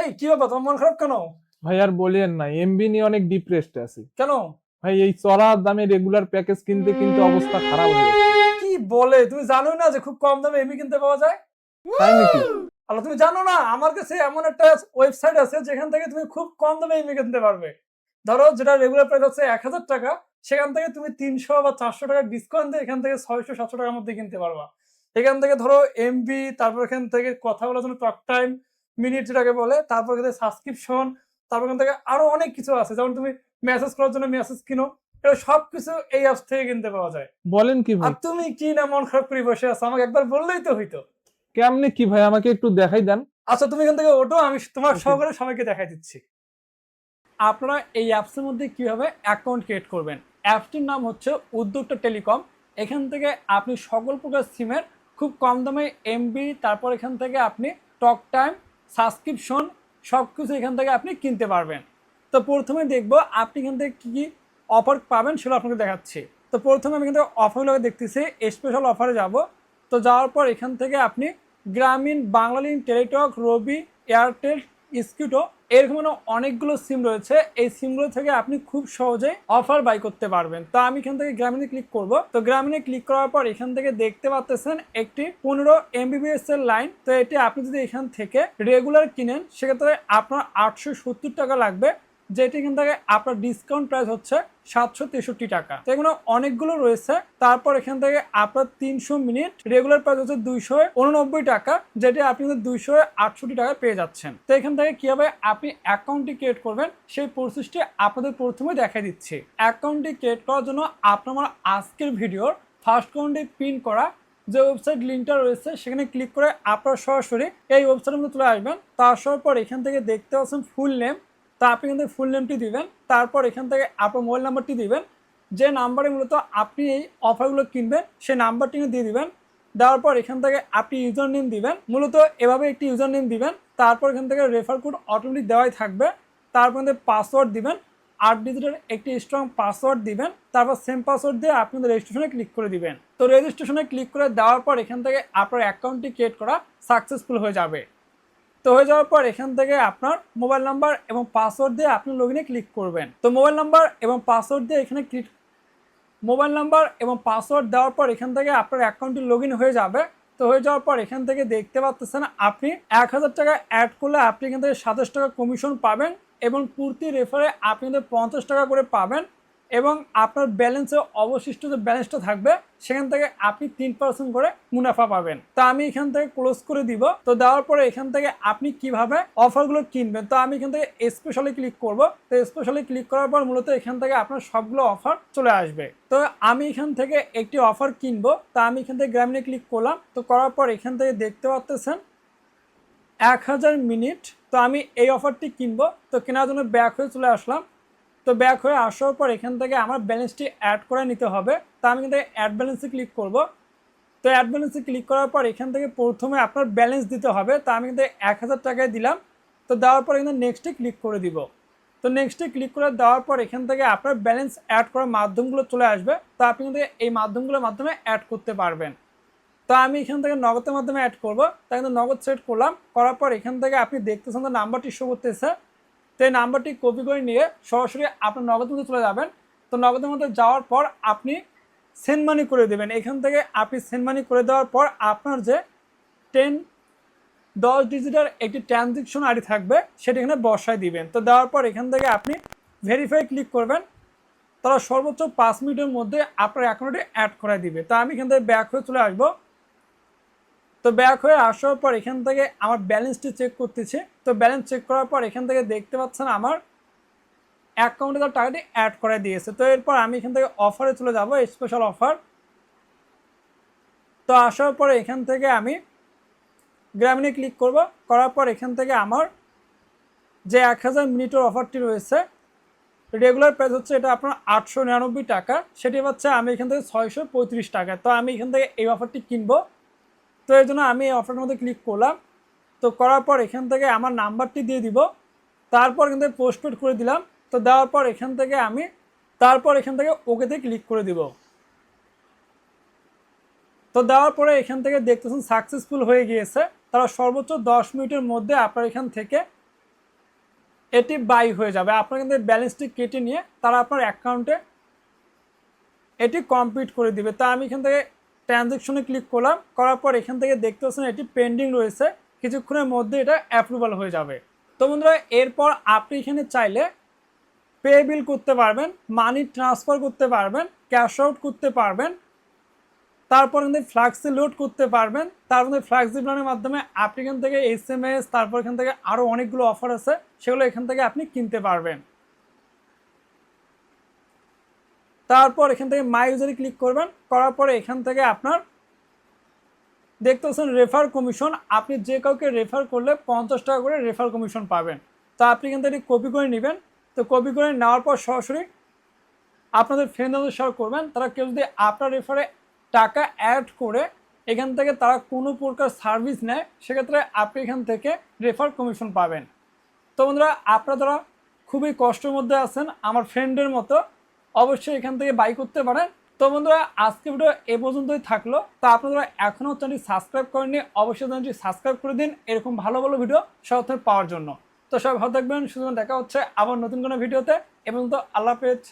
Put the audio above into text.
এই কি ব্যাপার? তোমার মন খারাপ কেন? ভাই আর বলিয়েন না এমবি নিয়ে অনেক ডিপ্রেসড আছি। কেন? ভাই এই চড়া দামে রেগুলার প্যাকেজ কিনতে কিনতে অবস্থা খারাপ হয়ে গেছে। কি বলে? তুমি জানো না যে খুব কম দামে এমবি কিনতে পাওয়া যায়? তাই নাকি? আল্লাহ তুমি জানো না আমার কাছে এমন একটা ওয়েবসাইট আছে যেখান থেকে তুমি খুব কম দামে এমবি কিনতে পারবে। ধরো যেটা রেগুলার প্রাইস হচ্ছে এক হাজার টাকা সেখান থেকে তুমি তিনশো বা চারশো টাকা ডিসকাউন্ট দিয়ে এখান থেকে ছয়শো সাতশো টাকার মধ্যে কিনতে পারবা। এখান থেকে ধরো এমবি তারপর এখান থেকে কথা বলার জন্য টক টাইম মিনিট যেটাকে বলে তারপর এখান থেকে সাবস্ক্রিপশন তারপর এখান থেকে আরও অনেক কিছু আছে। যেমন তুমি মেসেজ করার জন্য মেসেজ কিনো এটা সব কিছু এই অ্যাপস থেকে কিনতে পাওয়া যায়। বলেন কি ভাই? আর তুমি কি না মন খারাপ করে বসে আছো? আমাকে একবার বললেই তো হইতো। কেমনে কি ভাই? আমাকে একটু দেখাই দেন। আচ্ছা তুমি এখান থেকে ওঠো আমি তোমার. সহকারে সবাইকে দেখাই দিচ্ছি। আপনারা এই অ্যাপসের মধ্যে কীভাবে অ্যাকাউন্ট ক্রিয়েট করবেন? অ্যাপটির নাম হচ্ছে উদ্যোক্তা টেলিকম। এখান থেকে আপনি সকল প্রকার সিমের খুব কম দামে এমবি তারপর এখান থেকে আপনি টক টাইম সাবস্ক্রিপশন সব কিছু এখান থেকে আপনি কিনতে পারবেন। তো প্রথমে দেখব আপনি এখান থেকে কী কী অফার পাবেন সেটা আপনাকে দেখাচ্ছি। তো প্রথমে আমি এখান থেকে অফারগুলো দেখতেছি স্পেশাল অফারে যাব। তো যাওয়ার পর এখান থেকে আপনি গ্রামীণ বাংলালিন টেলিটক, রবি, এয়ারটেল স্কিউটো এরকম আরও অনেকগুলো সিম রয়েছে। এই সিমগুলো থেকে আপনি খুব সহজে অফার বাই করতে পারবেন। তো আমি এখান থেকে গ্রামীণে ক্লিক করব। তো গ্রামীণে ক্লিক করার পর এখান থেকে দেখতে পাচ্ছেন একটি পনেরো এমবিবিএস এর লাইন। তো এটি আপনি যদি এখান থেকে রেগুলার কিনেন, সেক্ষেত্রে আপনার আটশো সত্তর টাকা লাগবে। যেটি থেকে আপনার ডিসকাউন্ট প্রাইস হচ্ছে সাতশো তেষট্টি টাকা। তো এগুলো অনেকগুলো রয়েছে। তারপর এখান থেকে আপনার তিনশো মিনিট রেগুলার প্রাইস হচ্ছে দুইশো উননব্বই টাকা, যেটি আপনি দুইশো আটষট্টি টাকা পেয়ে যাচ্ছেন। তো এখান থেকে কীভাবে আপনি অ্যাকাউন্টটি ক্রিয়েট করবেন। সেই প্রসেসটি আপনাদের প্রথমে দেখা দিচ্ছি। অ্যাকাউন্টটি ক্রিয়েট করার জন্য আপনার আজকের ভিডিওর ফার্স্ট কাউন্টে পিন করা যে ওয়েবসাইট লিঙ্কটা রয়েছে, সেখানে ক্লিক করে আপনারা সরাসরি এই ওয়েবসাইটের মধ্যে চলে আসবেন। তা আসার পর এখান থেকে দেখতে পাচ্ছেন ফুল নেম তা আপনি থেকে ফুল নেমটি দিবেন, তারপর এখান থেকে আপনার মোবাইল নাম্বারটি দিবেন। যে নাম্বারে মূলত আপনি এই অফারগুলো কিনবেন, সেই নাম্বারটি দিয়ে দিবেন। দেওয়ার পর এখান থেকে আপনি ইউজার নেম দিবেন। মূলত এভাবে একটি ইউজার নেম দিবেন, তারপর এখান থেকে রেফার কোড অটোমেটিক দেওয়াই থাকবে। তারপর এখান পাসওয়ার্ড দিবেন, আট ডিজিটের একটি স্ট্রং পাসওয়ার্ড দিবেন। তারপর সেম পাসওয়ার্ড দিয়ে আপনি রেজিস্ট্রেশনে ক্লিক করে দিবেন। তো রেজিস্ট্রেশনে ক্লিক করে দেওয়ার পর এখান থেকে আপনার অ্যাকাউন্টটি ক্রিয়েট করা সাকসেসফুল হয়ে যাবে। তো হয়ে যাওয়ার পর এখান থেকে আপনার মোবাইল নাম্বার এবং পাসওয়ার্ড দিয়ে আপনি লগ ক্লিক করবেন। তো মোবাইল নাম্বার এবং পাসওয়ার্ড দিয়ে এখানে ক্লিক মোবাইল নাম্বার এবং পাসওয়ার্ড দেওয়ার পর এখান থেকে আপনার অ্যাকাউন্টটি লগ হয়ে যাবে। তো হয়ে যাওয়ার পর এখান থেকে দেখতে পাচ্ছেন আপনি এক হাজার টাকা অ্যাড করলে আপনি এখান থেকে সাতাশ টাকা কমিশন পাবেন এবং প্রতি রেফারে আপনি পঞ্চাশ টাকা করে পাবেন। এবং আপনার ব্যালেন্সে অবশিষ্ট যে ব্যালেন্সটা থাকবে, সেখান থেকে আপনি তিন পার্সেন্ট করে মুনাফা পাবেন। তো আমি এখান থেকে ক্লোজ করে দিব। তো দেওয়ার পরে এখান থেকে আপনি কীভাবে অফারগুলো কিনবেন? তো আমি এখান থেকে স্পেশালি ক্লিক করব। তো স্পেশালি ক্লিক করার পর মূলত এখান থেকে আপনার সবগুলো অফার চলে আসবে। তো আমি এখান থেকে একটি অফার কিনবো। তা আমি এখান থেকে গ্রামীণে ক্লিক করলাম। তো করার পর এখান থেকে দেখতে পাচ্ছেন, এক হাজার মিনিট। তো আমি এই অফারটি কিনবো। তো কেনার জন্য ব্যাক হয়ে চলে আসলাম। তো ব্যাক হয়ে আসার পর এখান থেকে আমার ব্যালেন্সটি অ্যাড করে নিতে হবে। তো আমি কিন্তু অ্যাড ব্যালেন্সে ক্লিক করব। তো অ্যাড ব্যালেন্সে ক্লিক করার পর এখান থেকে প্রথমে আপনার ব্যালেন্স দিতে হবে। তা আমি কিন্তু এক হাজার টাকায় দিলাম। তো দেওয়ার পর এখানে নেক্সটে ক্লিক করে দিব। তো নেক্সটে ক্লিক করে দেওয়ার পর এখান থেকে আপনার ব্যালেন্স অ্যাড করার মাধ্যমগুলো চলে আসবে। তো আপনি কিন্তু এই মাধ্যমগুলোর মাধ্যমে অ্যাড করতে পারবেন। তো আমি এখান থেকে নগদের মাধ্যমে অ্যাড করব। তাই কিন্তু নগদ সেট করলাম। করার পর এখান থেকে আপনি দেখতেছেন তো নাম্বারটি শো করতেছে। তো এই নাম্বারটি কপি করে নিয়ে সরাসরি আপনার নগদের মধ্যে চলে যাবেন। তো নগদের মধ্যে যাওয়ার পর আপনি সেন্ড মানি করে দেবেন। এখান থেকে আপনি সেন্ড মানি করে দেওয়ার পর আপনার যে টেন দশ ডিজিটের একটি ট্রানজেকশন আইডি থাকবে, সেটি এখানে বসায় দিবেন। তো দেওয়ার পর এখান থেকে আপনি ভেরিফাই ক্লিক করবেন। তারা সর্বোচ্চ পাঁচ মিনিটের মধ্যে আপনার অ্যাকাউন্টে অ্যাড করে দিবে। তো আমি এখান থেকে ব্যাক হয়ে চলে আসব। তো ব্যাক হয়ে আসার পর এখান থেকে আমার ব্যালেন্সটি চেক করতেছে। তো ব্যালেন্স চেক করার পর এখান থেকে দেখতে পাচ্ছেন আমার অ্যাকাউন্টে তার টাকাটি অ্যাড করে দিয়েছে। তো এরপর আমি এখান থেকে অফারে চলে যাব স্পেশাল অফার তো আসার পরে এখান থেকে আমি গ্রামীণে ক্লিক করব। করার পর এখান থেকে আমার যে এক হাজার মিনিটের অফারটি রয়েছে রেগুলার প্রাইস হচ্ছে এটা আপনার আটশো নিরানব্বই টাকা। সেটি হচ্ছে আমি এখান থেকে ছয়শো পঁয়ত্রিশ টাকা। তো আমি এখান থেকে এই অফারটি কিনবো। তো এই জন্য আমি অফারের মধ্যে ক্লিক করলাম। তো করার পর এখান থেকে আমার নাম্বারটি দিয়ে দিব। তারপর থেকে পোস্টপেড করে দিলাম। তো দেওয়ার পর এখান থেকে আমি তারপর এখান থেকে ওকেতে ক্লিক করে দিব। তো দেওয়ার পরে এখান থেকে দেখতেছেন সাকসেসফুল হয়ে গিয়েছে। তারা সর্বোচ্চ দশ মিনিটের মধ্যে আপনার এখান থেকে এটি বাই হয়ে যাবে। আপনার কিন্তু ব্যালেন্সটি কেটে নিয়ে তারা আপনার অ্যাকাউন্টে এটি কমপ্লিট করে দিবে। তা আমি এখান থেকে ট্রানজ্যাকশনে ক্লিক করলাম, করার পর এখান থেকে দেখতে পাচ্ছেন এটি পেন্ডিং রয়েছে, কিছুক্ষণের মধ্যে এটা অ্যাপ্রুভাল হয়ে যাবে। তো বন্ধুরা, এরপর আপনি এখানে চাইলে পে বিল করতে পারবেন মানি ট্রান্সফার করতে পারবেন ক্যাশ আউট করতে পারবেন, তারপর কিন্তু ফ্লাক্সি লোড করতে পারবেন তার মধ্যে ফ্লাক্সি প্ল্যানের মাধ্যমে আপনি এখান থেকে এস এম এস তারপর এখান থেকে আরও অনেকগুলো অফার আছে, সেগুলো এখান থেকে আপনি কিনতে পারবেন। তারপর এখান থেকে মাই ইউজারে ক্লিক করবেন, করার পরে এখান থেকে আপনার দেখতে পাচ্ছেন রেফার কমিশন আপনি যে কাউকে রেফার করলে পঞ্চাশ টাকা করে রেফার কমিশন পাবেন। তো আপনি কিন্তু এটি কপি করে নেবেন। তো কপি করে নেওয়ার পর সরাসরি আপনাদের ফ্রেন্ডদের শেয়ার করবেন। তারা কেউ যদি আপনার রেফারে টাকা অ্যাড করে এখান থেকে তারা কোনো প্রকার সার্ভিস নেয়, সেক্ষেত্রে আপনি এখান থেকে রেফার কমিশন পাবেন। তো বন্ধুরা, আপনারা খুবই কষ্টের মধ্যে আছেন, আমার ফ্রেন্ডের মতো অবশ্যই এখান থেকে বাই করতে পারেন। তো বন্ধুরা, আজকে ভিডিও এ পর্যন্তই থাকল। তা আপনারা এখনও চ্যানেলটি সাবস্ক্রাইব করেননি, অবশ্যই চ্যানেলটি সাবস্ক্রাইব করে দিন এরকম ভালো ভালো ভিডিও সবার পাওয়ার জন্য। তো সবাই ভালো থাকবেন শুধু দেখা হচ্ছে আবার নতুন কোনো ভিডিওতে এ পর্যন্ত আল্লাহ হাফেজ।